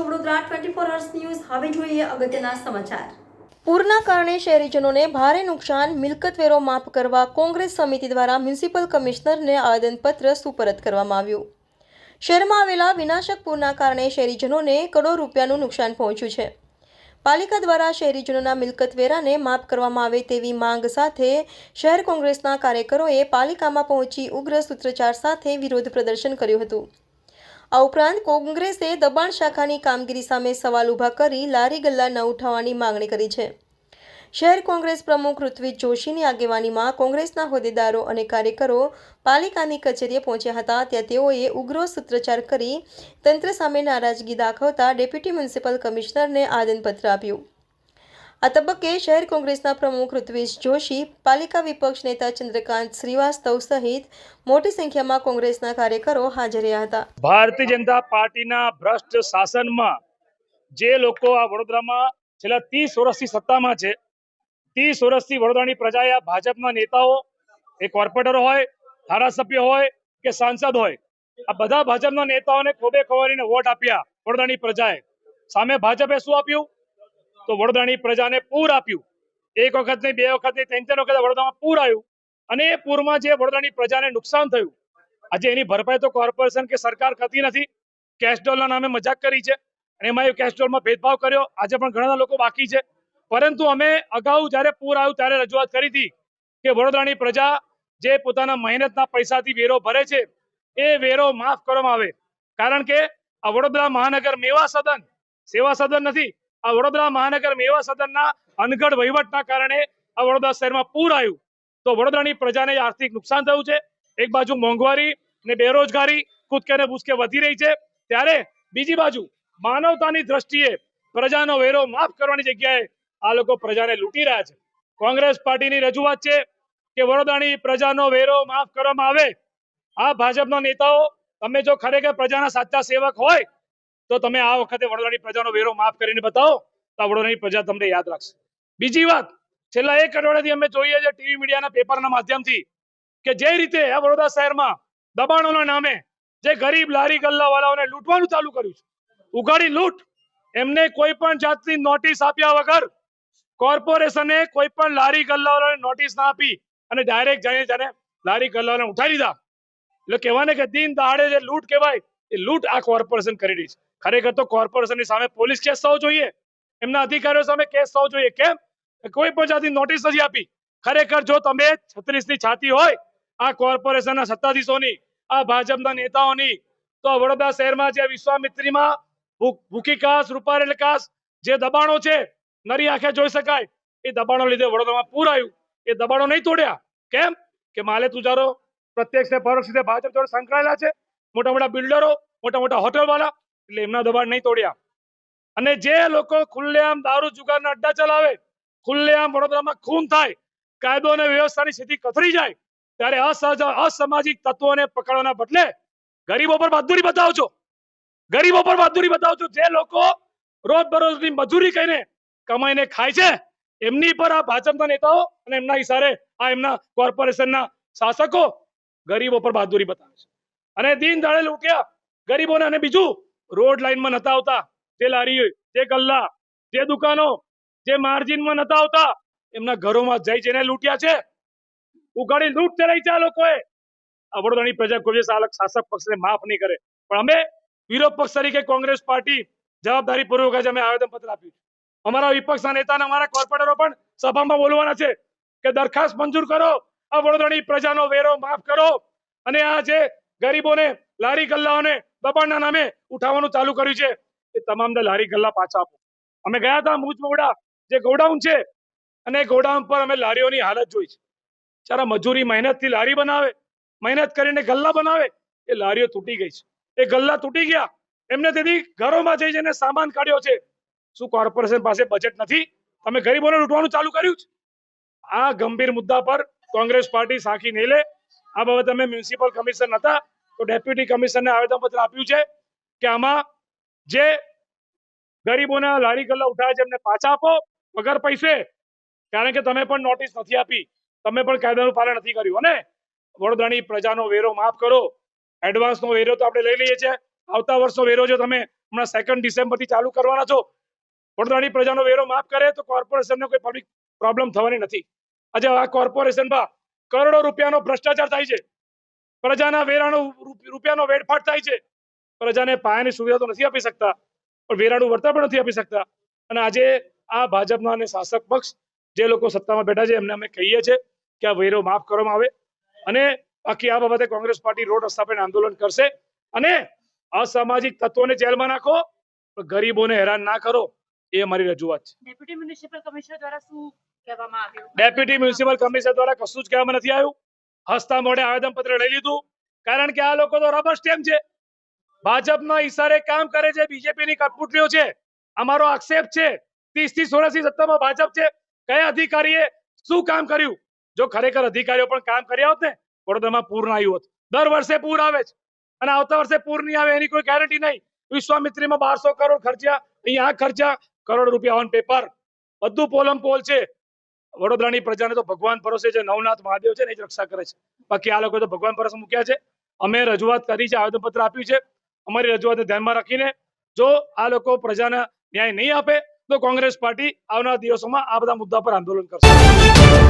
છો Vadodara twenty four hours news હવે જોઈએ અગત્યના સમાચાર. પૂરના કારણે શહેરીજનોને ભારે નુકસાન મિલકત વેરો માફ કરવા કોંગ્રેસ સમિતિ દ્વારા મ્યુનિસિપલ કમિશનરને આવેદનપત્ર સુપરત કરવામાં આવ્યું. શહેરમાં આવેલા વિનાશક પૂરના કારણે શહેરીજનોને કરોડો રૂપિયાનું નુકસાન પહોંચ્યું છે. પાલિકા દ્વારા શહેરીજનોના મિલકત વેરાને માફ કરવામાં આવે તેવી માંગ સાથે શહેર કોંગ્રેસના કાર્યકરોએ પાલિકામાં પહોંચી ઉગ્ર સૂત્રોચ્ચાર સાથે વિરોધ પ્રદર્શન કર્યું હતું. આ ઉપરાંત કોંગ્રેસે દબાણ શાખાની કામગીરી સામે સવાલ ઊભા કરી લારી ગલ્લા ન ઉઠાવવાની માંગણી કરી છે. શહેર કોંગ્રેસ પ્રમુખ ઋત્વિજ જોશીની આગેવાનીમાં કોંગ્રેસના હોદ્દેદારો અને કાર્યકરો પાલિકાની કચેરીએ પહોંચ્યા હતા. ત્યાં તેઓએ ઉગ્ર સૂત્રોચ્ચાર કરી તંત્ર સામે નારાજગી દાખવતા ડેપ્યુટી મ્યુનિસિપલ કમિશનરને આદનપત્ર આપ્યું. આ તબક્કે શહેર કોંગ્રેસના પ્રમુખ ઋત્વિજ જોશી, પાલિકા વિપક્ષ નેતા ચંદ્રકાંત શ્રીવાસ્તવ સહિત મોટી સંખ્યામાં કોંગ્રેસના કાર્યકરો હાજર રહ્યા હતા. ભારતીય જનતા પાર્ટીના ભ્રષ્ટ શાસનમાં જે લોકો આ વડોદરામાં છેલ્લા ત્રીસ વર્ષથી સત્તામાં છે, ત્રીસ વર્ષથી વડોદરાની પ્રજાએ ભાજપના નેતાઓ, એ કોર્પોરેટર હોય, ધારાસભ્ય હોય કે સાંસદ હોય, આ બધા ભાજપના નેતાઓને ખોબે ખોવારીને વોટ આપ્યા વડોદરાની પ્રજાએ. સામે ભાજપે શું આપ્યું? તો વડોદરાની પ્રજાને પૂર આપ્યું. એક વખત નહીં, બે વખત નહીં ત્રણ ત્રણ વખત વડોદરામાં પૂર આવ્યું. અને એ પૂરમાં જે વડોદરાની પ્રજાને નુકસાન થયું. આજે એની ભરપાઈ તો કોર્પોરેશન કે સરકાર કરતી નથી. કેશ ડોલના નામે મજાક કરી છે. અને એમાં એ કેશ ડોલમાં ભેદભાવ કર્યો. આજે પણ ઘણા લોકો બાકી છે. પરંતુ અમે અગાઉ જ્યારે પૂર આવ્યું ત્યારે રજૂઆત કરી હતી કે વડોદરાની પ્રજા જે પોતાના મહેનતના પૈસાથી વેરો ભરે છે, એ વેરો માફ કરવામાં આવે. કારણ કે આ વડોદરા મહાનગર મેવા સદન, સેવા સદન નથી. આ વડોદરા મહાનગર મેવા સદનના અનગઢ વહીવટના કારણે આ વડોદરા શહેરમાં પૂર આવ્યું. તો વડોદરાની પ્રજાને આર્થિક નુકસાન થયું છે. એક બાજુ મોંઘવારી ને બેરોજગારી કૂદકે ને ભૂસકે વધી રહી છે. ત્યારે બીજી બાજુ માનવતાની દ્રષ્ટિએ પ્રજાનો વેરો માફ કરવાની જગ્યાએ આ લોકો પ્રજાને લૂંટી રહ્યા છે. કોંગ્રેસ પાર્ટીની રજૂઆત છે કે વડોદરાની પ્રજાનો વેરો માફ કરવામાં આવે. આ ભાજપના નેતાઓ, તમે જો ખરેખર પ્રજાના સાચા સેવક હોય તો તમે આ વખતે વડોદરાની પ્રજાનો વેરો માફ કરીને બતાવો, તો વડોદરાની પ્રજા તમને યાદ રાખશે. બીજી વાત, છેલ્લા એક અઠવાડિયાથી અમે જોઈએ છે ટીવી મીડિયાના પેપરના માધ્યમથી કે જે રીતે આ વડોદરા શહેરમાં દબાણોના નામે જે ગરીબ લારી ગલ્લાવાળાઓને લૂંટવાનું ચાલુ કર્યું છે. ઉઘાડી લૂંટ, એમને કોઈ પણ જાતની નોટિસ આપ્યા વગર કોર્પોરેશને કોઈ પણ લારી ગલ્લાવાળાને નોટિસ ના આપી અને ડાયરેક્ટ જઈને જાણે લારી ગલ્લાવાળાને ઉઠાવી દીધા. એટલે કહેવાને કે દિન દહાડે જે લૂંટ કહેવાય, એ લૂંટ આ કોર્પોરેશન કરી રહી છે. ખરેખર તો કોર્પોરેશનની સામે પોલીસ કેસ થવો જોઈએ. એમના અધિકારીઓ સામે કેસ થવો જોઈએ. કેમ? કોઈ પણ જાતની નોટિસ નથી આપી. ખરેખર જો તમે છત્રીસની છાતી હોય, આ કોર્પોરેશનના સત્તાધીશોની, આ ભાજપના નેતાઓની, તો વડોદરા શહેરમાં જે વિશ્વામિત્રીમાં ભૂ- ભૂખીકાસ રૂપારેલ કાસ જે દબાણો છે, નરી આંખે જોઈ શકાય. એ દબાણો લીધે વડોદરામાં પૂર આવ્યું. એ દબાણો નહીં તોડ્યા. કેમ? કે માલે તુજારો પ્રત્યક્ષ ને પરોક્ષ રીતે ભાજપ જોડે સંકળાયેલા છે. મોટા મોટા બિલ્ડરો મોટા મોટા હોટલ વાળા એટલે એમના દબાણ નહીં તોડ્યા. અને જે લોકો ખુલ્લેઆમ દારૂ જુગારના અડ્ડા ચલાવે, ખુલ્લેઆમ વડોદરામાં ખૂન થાય, કાયદો અને વ્યવસ્થાની સ્થિતિ કથરી જાય, ત્યારે અસહજ, અસામાજિક તત્વોને પકડવાના બદલે ગરીબો પર બહાદુરી બતાવો ગરીબો પર બહાદુરી બતાવો જે લોકો રોજ બરોજની મજૂરી કરીને કમાઈને ખાય છે, એમની પર આ ભાજપના નેતાઓ અને એમના ઈશારે આ એમના કોર્પોરેશનના શાસકો ગરીબો પર બહાદુરી બતાવે છે. અને દિન દાડે લૂંટ્યા ગરીબોને અને બીજું રોડ લાઈનમાં નતા આવતા. જે લારી જે ગલ્લા, જે દુકાનો, જે માર્જિનમાં નતા આવતા. એમના ઘરોમાં જઈ જઈને લૂંટ્યા છે. ઉગાડી લૂંટ ચલાવી છે આ લોકોએ. આ વડોદરાની પ્રજા કોઈ શાસક પક્ષને માફ નહીં કરે. પણ અમે વિરોધ પક્ષ તરીકે કોંગ્રેસ પાર્ટી જવાબદારી પૂર્વક આજે અમે આવેદનપત્ર આપ્યું અમારા વિપક્ષના નેતા અને અમારા કોર્પોરેટરો પણ સભામાં બોલવાના છે કે દરખાસ્ત મંજૂર કરો. આ વડોદરાની પ્રજાનો વેરો માફ કરો. અને આ જે ગરીબોને લારી ગલ્લાઓને દબાણના નામે ઉઠાવવાનું ચાલુ કર્યું છે. એ તમામ લારી ગલ્લા પાછા આપો. અમે ગયા હતા મુજ જે ગોડાઉન છે, અને ગોડાઉન પર અમે લારીઓની હાલત જોઈ છે. ચારા મજૂરી મહેનતથી લારી બનાવે, મહેનત કરીને ગલ્લા બનાવે, એ લારીઓ તૂટી ગઈ છે. એ ગલ્લા તૂટી ગયા, એમને તેથી ઘરોમાં જઈ જઈને સામાન કાઢ્યો છે. શું કોર્પોરેશન પાસે બજેટ નથી? તમે ગરીબોને લૂંટવાનું ચાલુ કર્યું છે? આ ગંભીર મુદ્દા પર કોંગ્રેસ પાર્ટી સાખી નહીં લે આ બાબતે અમે મ્યુનિસિપલ કમિશન હતા. તો ડેપ્યુટી કમિશનરને આવેદનપત્ર આપ્યું છે કે આમાં જે ગરીબોના લારી ગલ્લા ઉઠાવે છે એમને પાછા આપો, વગર પૈસે. કારણ કે તમે પણ નોટિસ નથી આપી. તમે પણ કાયદાનું પાલન નથી કર્યું અને વડોદરાની પ્રજાનો વેરો માફ કરો. એડવાન્સનો વેરો તો આપણે લઈ લઈએ છીએ. આવતા વર્ષનો વેરો જો તમે હમણાં સેકન્ડ ડિસેમ્બરથી ચાલુ કરવાના છો, વડોદરાની પ્રજાનો વેરો માફ કરે તો કોર્પોરેશનને કોઈ પબ્લિક પ્રોબ્લેમ થવાની નથી. આજે આ કોર્પોરેશનમાં કરોડો રૂપિયાનો ભ્રષ્ટાચાર થાય છે. પ્રજાના વેરાનો રૂપિયાનો વેડફાટ થાય છે. પ્રજાને પાયાની સુવિધા તો નથી આપી શકતા પણ વેરાણું વળતર પણ નથી આપી શકતા. અને આજે આ ભાજપના અને શાસક પક્ષ જે લોકો સત્તામાં બેઠા છે એમને અમે કહીએ છીએ કે આ વેરો માફ કરવામાં આવે અને બાકી આ બાબતે કોંગ્રેસ પાર્ટી રોડ રસ્તા પર આંદોલન કરશે. અને અસામાજિક તત્વોને જેલમાં નાખો પણ ગરીબોને હેરાન ના કરો એ અમારી રજૂઆત છે. ડેપ્યુટી મ્યુનિસિપલ કમિશનર દ્વારા શું કહેવામાં આવ્યું? ડેપ્યુટી મ્યુનિસિપલ કમિશનર દ્વારા કશું જ કહેવામાં નથી આવ્યું. હસતા મોઢે આવેદનપત્ર લઈ લીધું. કારણ કે આ લોકો તો રબર સ્ટેમ્પ છે. ભાજપના ઈશારે કામ કરે છે, બીજેપીની કટપુટલીઓ છે. અમારો આક્ષેપ છે ત્રીસથી સોળથી સત્તામાં ભાજપ છે. કયા અધિકારીએ શું કામ કર્યું? જો ખરેખર અધિકારીઓ પણ કામ કર્યા હોત ને, વડોદરામાં પૂર ના આવ્યું હોત. દર વર્ષે પૂર આવે છે. અને આવતા વર્ષે પૂર નહીં આવે એની કોઈ ગેરંટી નહીં. વિશ્વામિત્રીમાં બારસો કરોડ ખર્ચ્યા, અહીંયા ખર્ચ્યા કરોડ રૂપિયા ઓન પેપર બધું પોલમ પોલ છે. વડોદરાની પ્રજાને તો ભગવાન ભરોસે છે નવનાથ મહાદેવ છે ને એ જ રક્ષા કરે છે. બાકી આ લોકો તો ભગવાન ભરોસે મૂક્યા છે. અમે રજૂઆત કરી છે, આવેદનપત્ર આપ્યું છે. અમારી રજૂઆતને ધ્યાનમાં રાખીને જો આ લોકો પ્રજાને ન્યાય નહીં આપે, તો કોંગ્રેસ પાર્ટી આવનારા દિવસોમાં આ બધા મુદ્દા પર આંદોલન કરશે.